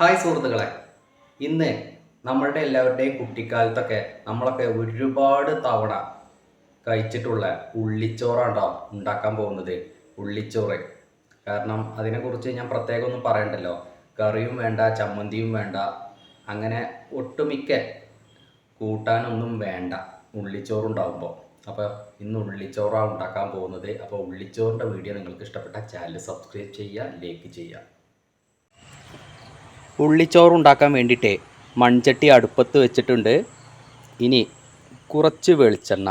Hi സുഹൃത്തുക്കളെ. ഇന്ന് നമ്മളുടെ എല്ലാവരുടെയും കുട്ടിക്കാലത്തൊക്കെ നമ്മളൊക്കെ ഒരുപാട് തവണ കഴിച്ചിട്ടുള്ള ഉള്ളിച്ചോറാണ് ഉണ്ടാക്കാൻ പോകുന്നത് ഉള്ളിച്ചോറ്. കാരണം അതിനെക്കുറിച്ച് ഞാൻ പ്രത്യേകം ഒന്നും പറയണ്ടല്ലോ. കറിയും വേണ്ട ചമ്മന്തിയും വേണ്ട അങ്ങനെ ഒട്ടുമിക്ക കൂട്ടാനൊന്നും വേണ്ട ഉള്ളിച്ചോറുണ്ടാകുമ്പോൾ അപ്പോൾ ഇന്ന് ഉള്ളിച്ചോറാണ് ഉണ്ടാക്കാൻ പോകുന്നത്. അപ്പോൾ ഉള്ളിച്ചോറിന്റെ വീഡിയോ നിങ്ങൾക്ക് ഇഷ്ടപ്പെട്ട ചാനൽ സബ്സ്ക്രൈബ് ചെയ്യുക ലൈക്ക് ചെയ്യുക. ഉള്ളിച്ചോറ് ഉണ്ടാക്കാൻ വേണ്ടിയിട്ട് മൺചട്ടി അടുപ്പത്ത് വെച്ചിട്ടുണ്ട്. ഇനി കുറച്ച് വെളിച്ചെണ്ണ.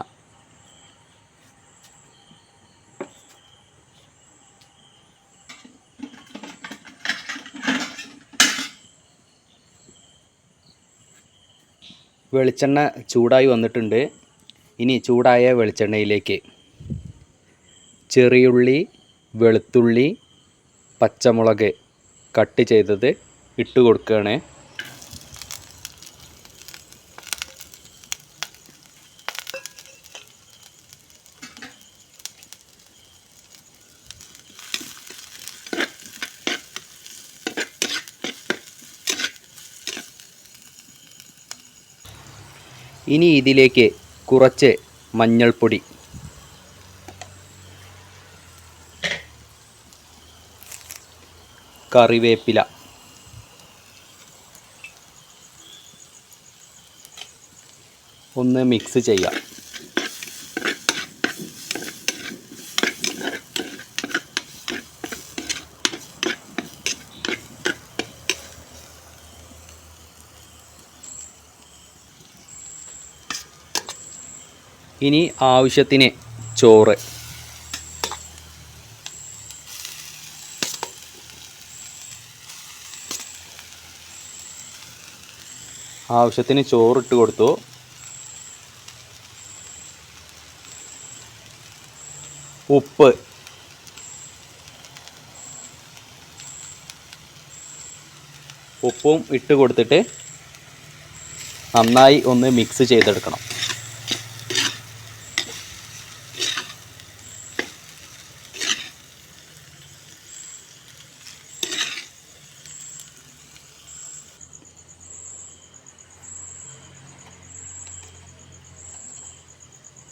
വെളിച്ചെണ്ണ ചൂടായി വന്നിട്ടുണ്ട്. ഇനി ചൂടായ വെളിച്ചെണ്ണയിലേക്ക് ചെറിയുള്ളി വെളുത്തുള്ളി പച്ചമുളക് കട്ട് ചെയ്തത് ഇട്ട് കൊടുക്കുകയാണ്. ഇനി ഇതിലേക്ക് കുറച്ച് മഞ്ഞൾപ്പൊടി. കറിവേപ്പില. ഒന്ന് മിക്സ് ചെയ്യാം. ഇനി ആവശ്യത്തിന് ചോറ്. ആവശ്യത്തിന് ചോറിട്ട് കൊടുത്തു. ഉപ്പ്. ഉപ്പും ഇട്ട് കൊടുത്തിട്ട് നന്നായി ഒന്ന് മിക്സ് ചെയ്തെടുക്കണം.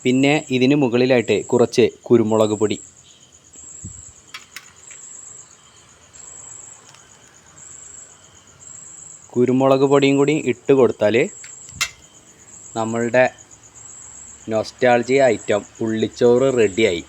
പിന്നെ ഇതിന് മുകളിലായിട്ട് കുറച്ച് കുരുമുളക് പൊടി. കുരുമുളക് പൊടിയും കൂടി ഇട്ട് കൊടുത്താൽ നമ്മളുടെ നൊസ്റ്റാൾജി ഐറ്റം ഉള്ളിച്ചോറ് റെഡിയായി